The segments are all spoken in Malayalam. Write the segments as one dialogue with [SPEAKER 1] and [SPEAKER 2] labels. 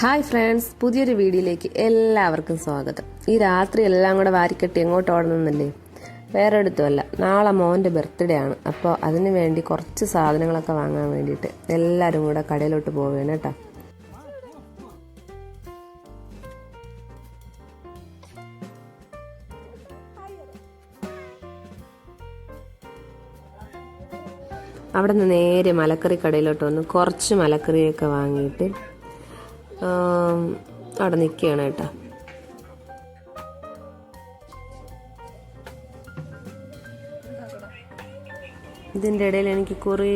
[SPEAKER 1] ഹായ് ഫ്രണ്ട്സ് പുതിയൊരു വീഡിയോയിലേക്ക് എല്ലാവർക്കും സ്വാഗതം. ഈ രാത്രി എല്ലാം കൂടെ വാരിക്കെട്ടി എങ്ങോട്ട് ഓടണമെന്നല്ലേ? വേറെ അടുത്തുമല്ല നാളെ മോന്റെ ബർത്ത്ഡേ ആണ്. അപ്പോൾ അതിന് വേണ്ടി കുറച്ച് സാധനങ്ങളൊക്കെ വാങ്ങാൻ വേണ്ടിയിട്ട് എല്ലാവരും കൂടെ കടയിലോട്ട് പോവുകയാണ് കേട്ടോ. അവിടെ നിന്ന് നേരെ മലക്കറി കടയിലോട്ട് വന്ന് കുറച്ച് മലക്കറിയൊക്കെ വാങ്ങിയിട്ട് അവിടെ നിൽക്കുകയാണ് കേട്ടോ. ഇതിന്റെ ഇടയിൽ എനിക്ക് കുറേ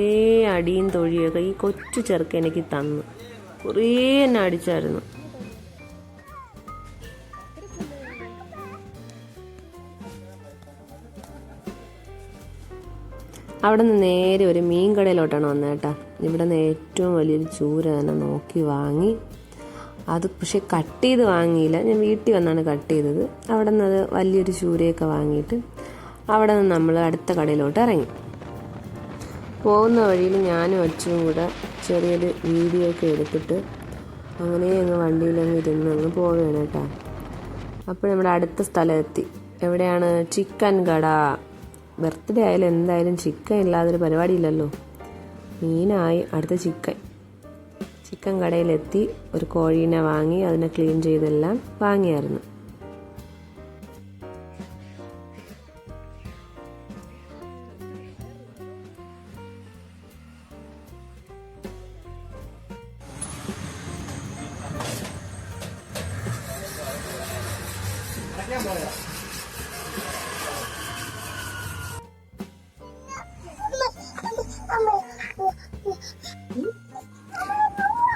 [SPEAKER 1] അടിയും തൊഴിയൊക്കെ ഈ കൊച്ചു ചെറുക്ക എനിക്ക് തന്നു. കുറേ എന്നെ അടിച്ചായിരുന്നു. അവിടെ നിന്ന് നേരെ ഒരു മീൻ കടയിലോട്ടാണ് വന്നത് കേട്ടോ. ഇവിടെ നിന്ന് ഏറ്റവും വലിയൊരു ചൂര തന്നെ നോക്കി വാങ്ങി. അത് പക്ഷെ കട്ട് ചെയ്ത് വാങ്ങിയില്ല. ഞാൻ വീട്ടിൽ വന്നാണ് കട്ട് ചെയ്തത്. അവിടെ നിന്ന് അത് വലിയൊരു ചൂരയൊക്കെ വാങ്ങിയിട്ട് അവിടെ നിന്ന് നമ്മൾ അടുത്ത കടയിലോട്ട് ഇറങ്ങി. പോകുന്ന വഴിയിൽ ഞാനും അച്ഛനും കൂടെ ചെറിയൊരു വീഡിയോ ഒക്കെ എടുത്തിട്ട് അങ്ങനെ അങ്ങ് വണ്ടിയിലങ്ങ് ഇരുന്ന് അങ്ങ് പോവുകയാണ് കേട്ടോ. അപ്പോൾ നമ്മുടെ അടുത്ത സ്ഥലം എത്തി. എവിടെയാണ്? ചിക്കൻ കട. ബർത്ത്ഡേ ആയാലും എന്തായാലും ചിക്കൻ ഇല്ലാതൊരു പരിപാടിയില്ലല്ലോ മീനായി അടുത്ത ചിക്കൻ. ചിക്കൻ കടയിലെത്തി ഒരു കോഴീനെ വാങ്ങി അതിനെ ക്ലീൻ ചെയ്തെല്ലാം വാങ്ങിയായിരുന്നു.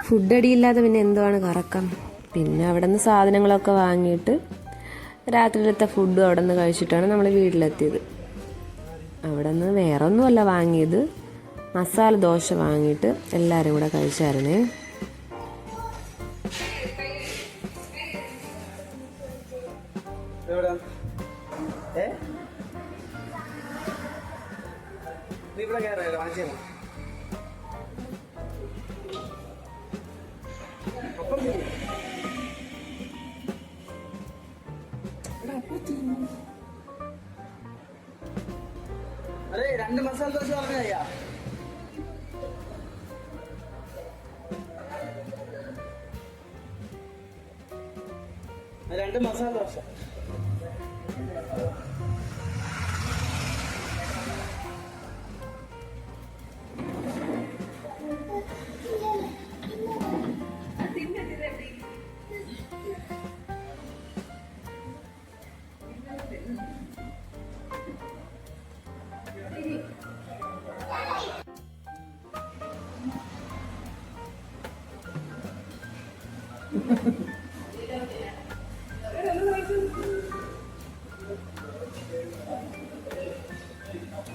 [SPEAKER 1] ഫുഡ് അടിയില്ലാതെ പിന്നെ എന്തുവാണ് കറക്കം? പിന്നെ അവിടെ നിന്ന് സാധനങ്ങളൊക്കെ വാങ്ങിയിട്ട് രാത്രിയിലത്തെ ഫുഡ് അവിടെ നിന്ന് കഴിച്ചിട്ടാണ് നമ്മൾ വീട്ടിലെത്തിയത്. അവിടെ നിന്ന് വേറെ ഒന്നുമല്ല വാങ്ങിയത്. മസാല ദോശ വാങ്ങിയിട്ട് എല്ലാവരും കൂടെ കഴിച്ചായിരുന്നേ.
[SPEAKER 2] ഇവിടെ കയറിയല്ലോ വാങ്ങിച്ചേ അതെ രണ്ട് മസാല ദോശ പറഞ്ഞയ്യാ രണ്ട് masala dosa.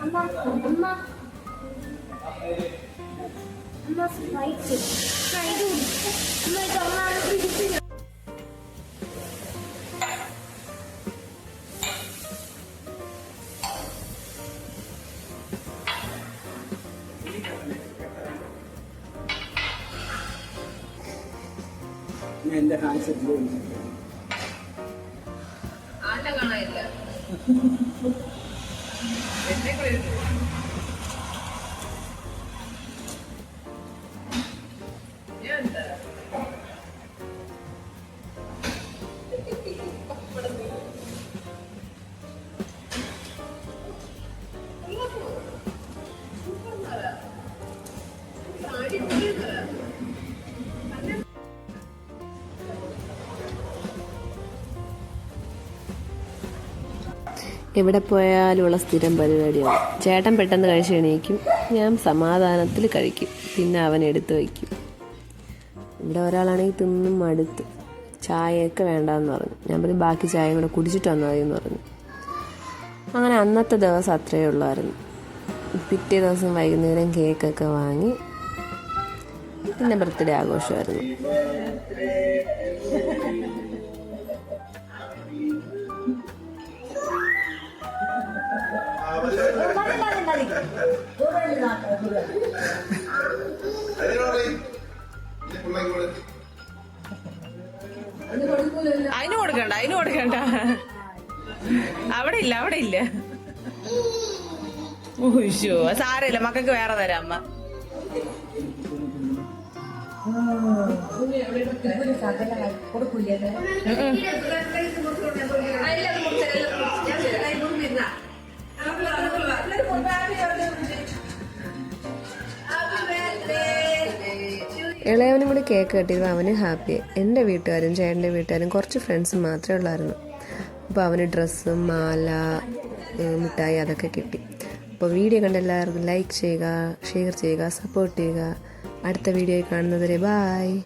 [SPEAKER 3] 엄마 엄마 Ama, ama. Ama, spicy.
[SPEAKER 2] Spicy. Ama, ama. എന്റെ ഹാൻഡ് സെറ്റ്
[SPEAKER 1] എവിടെ പോയാലും ഉള്ള സ്ഥിരം പരിപാടിയാണ്. ചേട്ടൻ പെട്ടെന്ന് കഴിച്ച് എണീക്കും. ഞാൻ സമാധാനത്തിൽ കഴിക്കും. പിന്നെ അവൻ എടുത്തു വയ്ക്കും. ഇവിടെ ഒരാളാണെങ്കിൽ തിന്നും മടുത്ത്. ചായയൊക്കെ വേണ്ടെന്ന് പറഞ്ഞു. ഞാൻ പറഞ്ഞു ബാക്കി ചായ കൂടെ കുടിച്ചിട്ട് വന്നാൽ മതി എന്ന് പറഞ്ഞു. അങ്ങനെ അന്നത്തെ ദിവസം അത്രയേ ഉള്ളായിരുന്നു. പിറ്റേ ദിവസം വൈകുന്നേരം കേക്കൊക്കെ വാങ്ങി പിന്നെ ബർത്ത്ഡേ ആഘോഷമായിരുന്നു.
[SPEAKER 4] അതിന് കൊടുക്കണ്ട അതിന് കൊടുക്കണ്ട. അവിടെ ഇല്ല അവിടെ ഇല്ല ഉയ്യോ സാരമില്ല മക്കൾക്ക് വേറെ തരാം അമ്മ.
[SPEAKER 1] ഇളയവനും കൂടി കേക്ക് കട്ടിയത് അവന് ഹാപ്പി. എന്റെ വീട്ടുകാരും ചേട്ടന്റെ വീട്ടുകാരും കുറച്ച് ഫ്രണ്ട്സ് മാത്രമേ ഉള്ളായിരുന്നു. അപ്പോൾ അവന് ഡ്രസ്സും മാല മിഠായി അതൊക്കെ കിട്ടി. അപ്പോൾ വീഡിയോ കണ്ട എല്ലാവർക്കും ലൈക്ക് ചെയ്യുക ഷെയർ ചെയ്യുക സപ്പോർട്ട് ചെയ്യുക. അടുത്ത വീഡിയോയിൽ കാണുന്നവരെ ബായ്